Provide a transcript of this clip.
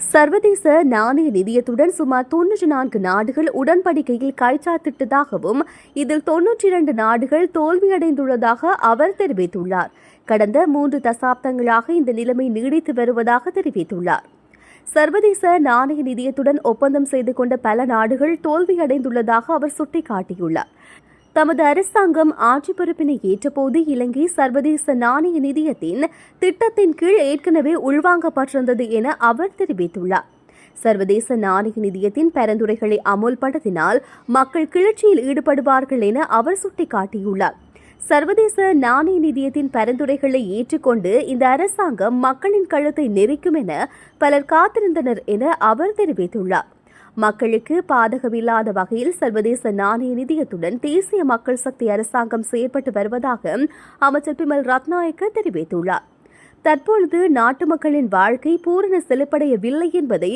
சர்வதேச நாணய நிதியத்துடன் சுமார் தொன்னூற்றி நான்கு நாடுகள் உடன்படிக்கையில் கைச்சாத்திட்டதாகவும் இதில் தொன்னூற்றி இரண்டு நாடுகள் தோல்வியடைந்துள்ளதாக அவர் தெரிவித்துள்ளார். கடந்த மூன்று தசாப்தங்களாக இந்த நிலைமை நீடித்து வருவதாக தெரிவித்துள்ளார். சர்வதேச நாணய நிதியத்துடன் ஒப்பந்தம் செய்து கொண்ட பல நாடுகள் தோல்வியடைந்துள்ளதாக அவர் சுட்டிக்காட்டியுள்ளார். தமது அரசாங்கம் ஆட்சி பொறுப்பினை ஏற்றபோது இலங்கை சர்வதேச நாணய நிதியத்தின் திட்டத்தின் கீழ் ஏற்கனவே உள்வாங்கப்பட்டிருந்தது என அவர் தெரிவித்துள்ளார். சர்வதேச நாணய நிதியத்தின் பரிந்துரைகளை அமுல்படுத்தினால் மக்கள் கிளர்ச்சியில் ஈடுபடுவார்கள் என அவர் சுட்டிக்காட்டியுள்ளார். சர்வதேச நாணய நிதியத்தின் பரிந்துரைகளை ஏற்றுக்கொண்டு இந்த அரசாங்கம் மக்களின் கழுத்தை நெரிக்கும் என பலர் காத்திருந்தனர் என அவர் தெரிவித்துள்ளார். மக்களுக்கு பாதகமில்லாத வகையில் சர்வதேச நாணய நிதியத்துடன் தேசிய மக்கள் சக்தி அரசாங்கம் செயற்பட்டு வருவதாக அமைச்சர் பிமல் ரத்நாயக்க தெரிவித்துள்ளார். தற்பொழுது நாட்டு மக்களின் வாழ்க்கை பூரண செலுப்படையவில்லை என்பதை